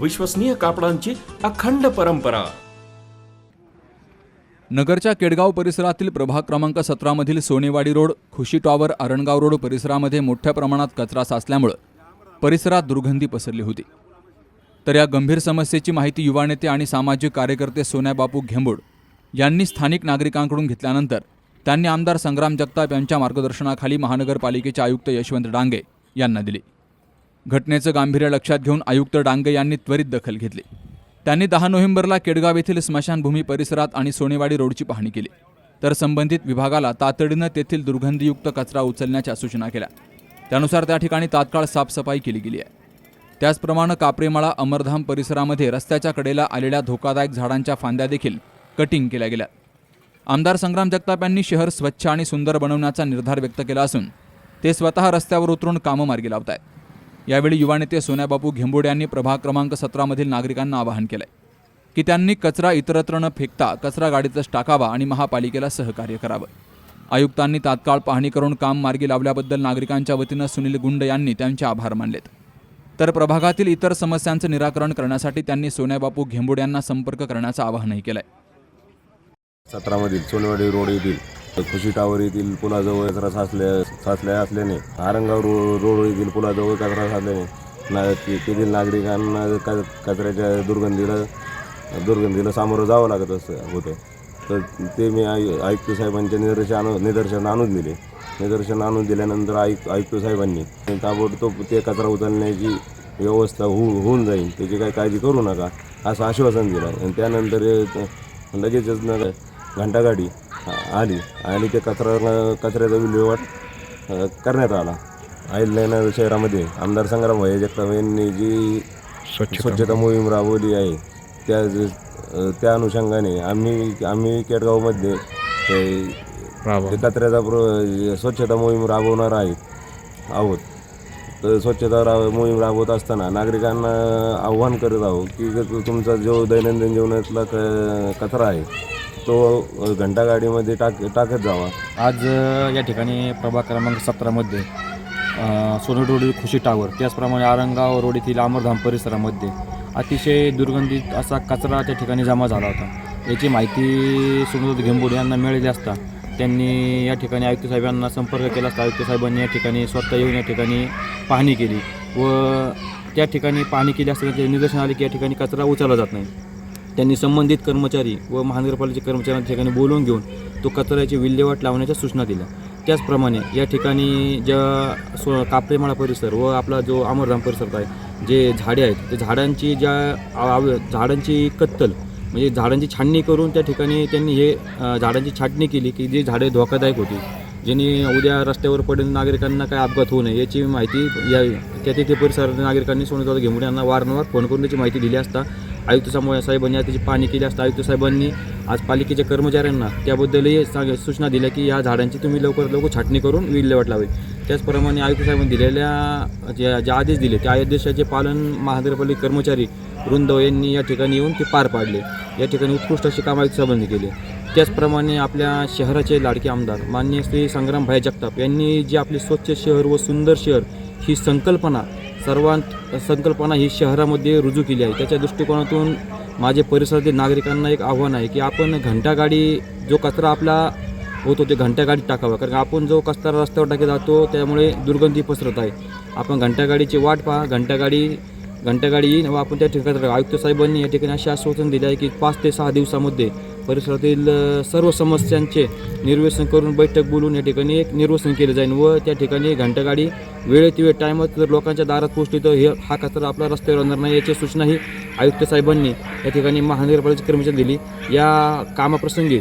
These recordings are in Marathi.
विश्वसनीय कापडांची अखंड परंपरा. नगरच्या केडगाव परिसरातील प्रभाग क्रमांक सतरामधील Sonewadi road Khushi tower Arangaon road परिसरामध्ये मोठ्या प्रमाणात कचरा साचल्यामुळं परिसरात दुर्गंधी पसरली होती. तर या गंभीर समस्येची माहिती युवा नेते आणि सामाजिक कार्यकर्ते सोन्याबापू घेंबोड यांनी स्थानिक नागरिकांकडून घेतल्यानंतर त्यांनी आमदार संग्राम जगताप यांच्या मार्गदर्शनाखाली महानगरपालिकेचे आयुक्त यशवंत डांगे यांना दिली. घटनेचं गांभीर्य लक्षात घेऊन आयुक्त डांगे यांनी त्वरित दखल घेतली. त्यांनी दहा नोव्हेंबरला केडगाव येथील स्मशानभूमी परिसरात आणि सोनेवाडी रोडची पाहणी केली. तर संबंधित विभागाला तातडीनं तेथील दुर्गंधीयुक्त कचरा उचलण्याच्या सूचना केल्या. त्यानुसार त्या ठिकाणी तात्काळ साफसफाई केली गेली आहे. त्याचप्रमाणे कापरेमाळा अमरधाम परिसरामध्ये रस्त्याच्या कडेला आलेल्या धोकादायक झाडांच्या फांद्या देखील कटिंग केल्या गेल्या. आमदार संग्राम जगताप यांनी शहर स्वच्छ आणि सुंदर बनवण्याचा निर्धार व्यक्त केला असून ते स्वतः रस्त्यावर उतरून कामं मार्गी लावत आहेत यावेळी युवा नेते सोन्याबापू घेंबोडे यांनी प्रभाग क्रमांक सतरामधील नागरिकांना आवाहन केलंय. की त्यांनी कचरा इतरत्र न फेकता कचरा गाडीतच टाकावा आणि महापालिकेला सहकार्य करावं. आयुक्तांनी तात्काळ पाहणी करून काम मार्गी लावल्याबद्दल नागरिकांच्या वतीनं सुनील गुंड यांनी त्यांचे आभार मानलेत. तर प्रभागातील इतर समस्यांचं निराकरण करण्यासाठी त्यांनी सोन्याबापू घेंबोडे यांना संपर्क करण्याचं आवाहनही केलंय. सतरामधील सोनेवाडी रोड येथील खुशी टावर येथील पुलाजवळ कचरा साचल्या साचल्या असल्याने आरंगाव रो रोड येथील पुलाजवळ कचरा साचल्याने ना ते- तेथील नागरिकांना क कचऱ्याच्या दुर्गंधीला दुर्गंधीला सामोरं जावं लागत असं होतं. तर ते मी आय आयुक्त साहेबांच्या निदर्शन निदर्शन आणून दिले. निदर्शन आणून दिल्यानंतर आयुक्त आयुक्त साहेबांनी ताबडतोब ते कचरा उचलण्याची व्यवस्था होऊ होऊन जाईल. त्याची काही काळजी करू नका असं आश्वासन दिलं. आणि त्यानंतर लगेचच न घंटागाडी आली. आणि ते कचरा कचऱ्याचा विल्हेवाट करण्यात आला. अहिल्यानगर शहरामध्ये. आमदार संग्राम भाई जगताप यांनी जी स्वच्छता मोहीम राबवली आहे त्या त्या अनुषंगाने आम्ही आम्ही केडगावमध्ये कचऱ्याचा प्र स्वच्छता मोहीम राबवणार आहे आहोत. तर स्वच्छता रा मोहीम राबवत असताना नागरिकांना आव्हान करत आहोत की तुमचा जो दैनंदिन जीवनातला क कचरा आहे तो घंटागाडीमध्ये टाक टाकत जावा. आज या ठिकाणी प्रभाग क्रमांक सतरामध्ये सोनट रोड खुशी टावर त्याचप्रमाणे आरंगाव रोड येथील अमरधाम परिसरामध्ये अतिशय दुर्गंधित असा कचरा त्या ठिकाणी जमा झाला होता. याची माहिती सुनोद घेंबोडे यांना मिळाली असता त्यांनी या ठिकाणी आयुक्त साहेबांना संपर्क केला असता. आयुक्त साहेबांनी या ठिकाणी स्वतः येऊन या ठिकाणी पाहणी केली व त्या ठिकाणी पाहणी केली असताना ते निदर्शन आले की या ठिकाणी कचरा उचलला जात नाही. त्यांनी संबंधित कर्मचारी व महानगरपालिकेचे कर्मचाऱ्यांच्या ठिकाणी बोलवून घेऊन तो कचऱ्याची विल्हेवाट लावण्याच्या सूचना दिल्या. त्याचप्रमाणे या ठिकाणी ज्या सो कापरेमाळा परिसर व आपला जो अमरधाम परिसर आहे जे झाडे आहेत ते झाडांची ज्या आव- झाडांची कत्तल म्हणजे झाडांची छाटणी करून त्या ठिकाणी त्यांनी हे झाडांची छाटणी केली की जी झाडे धोकादायक होती ज्यांनी उद्या रस्त्यावर पडेल नागरिकांना काय अपघात होऊ नये याची माहिती या त्या तिथे परिसरातील नागरिकांनी सोनदादा घेंबुडे यांना वारंवार फोन करून त्याची माहिती दिली असता आयुक्त समूह साहेबांनी आज त्याची पाहणी केली असता आयुक्त साहेबांनी आज पालिकेच्या कर्मचाऱ्यांना त्याबद्दलही सांग सूचना दिल्या की या झाडांची तुम्ही लवकरात लवकर छाटणी करून विल्हेवाट लावी त्याचप्रमाणे आयुक्त साहेबांनी दिलेल्या ज्या ज्या आदेश दिले त्या आदेशाचे पालन महानगरपालिका कर्मचारी वृंदव यांनी या ठिकाणी येऊन ते पार पाडले. या ठिकाणी उत्कृष्ट असे काम आयुक्त साहेबांनी केले. त्याचप्रमाणे आपल्या शहराचे लाडके आमदार माननीय श्री संग्रामभाई जगताप यांनी जी आपली स्वच्छ शहर व सुंदर शहर ही संकल्पना सर्वांत संकल्पना ही शहरामध्ये रुजू केली आहे. त्याच्या दृष्टिकोनातून माझे परिसरातील नागरिकांना एक आव्हान आहे की आपण घंटागाडी जो कचरा आपला होतो ते घंटागाडीत टाकावा. कारण आपण जो कचरा रस्त्यावर टाकत जातो त्यामुळे दुर्गंधी पसरत आहे. आपण घंटागाडीची वाट पहा. घंटागाडी घंटागाडी येईन. व आपण त्या ठिकाणी आयुक्त साहेबांनी या ठिकाणी असे आश्वासन दिले आहे की पाच ते सहा दिवसामध्ये परिसरातील सर्व समस्यांचे निर्वेसन करून बैठक बोलून या ठिकाणी एक निर्वसन केलं जाईल व त्या ठिकाणी घंटागाडी वेळेत वेळ टायमात जर लोकांच्या दारात पोहोचली तर हे हा कचरा आपला रस्त्यावर आणणार नाही याची सूचनाही आयुक्त साहेबांनी या ठिकाणी महानगरपालिकेचे कर्मचारी दिली. या कामाप्रसंगी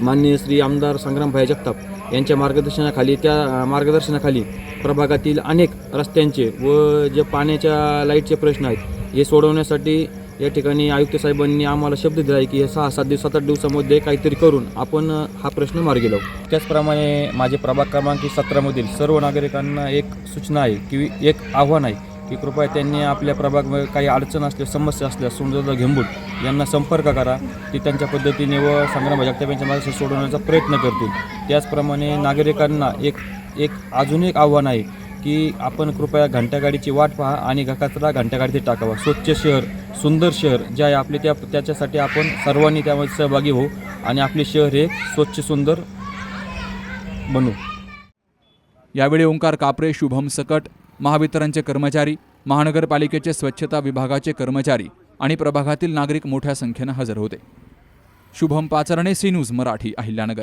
माननीय श्री आमदार संग्रामभाई जगताप यांच्या मार्गदर्शनाखाली त्या मार्गदर्शनाखाली प्रभागातील अनेक रस्त्यांचे व जे पाण्याच्या लाईटचे प्रश्न आहेत हे सोडवण्यासाठी या ठिकाणी आयुक्त साहेबांनी आम्हाला शब्द दिला आहे की हे सहा सात दिवस सात आठ दिवसामध्ये काहीतरी करून आपण हा प्रश्न मार्गी लावू. त्याचप्रमाणे माझे प्रभाग क्रमांक सतरामधील सर्व नागरिकांना एक सूचना आहे की एक आव्हान आहे की कृपया त्यांनी आपल्या प्रभागामध्ये काही अडचण असल्या समस्या असल्या सुंदरदा घेंबूट यांना संपर्क करा ती त्यांच्या पद्धतीने व संग्राम जगताप यांच्या सोडवण्याचा प्रयत्न करतील. त्याचप्रमाणे नागरिकांना एक एक अजून एक आव्हान आहे की आपण कृपया घंटागाडीची वाट पहा आणि कचरा घंटागाडीत टाकावा. स्वच्छ शहर सुंदर शहर जे आहे आपले त्या त्याच्यासाठी आपण सर्वांनी त्यामध्ये सहभागी होऊ आणि आपले शहर हे स्वच्छ सुंदर बनवू यावेळी ओंकार कापरे शुभम सकट महावितरणचे कर्मचारी महानगरपालिकेचे स्वच्छता विभागाचे कर्मचारी आणि प्रभागातील नागरिक मोठ्या संख्येनं हजर होते. Shubham Pacharne C news Marathi Ahilyanagar.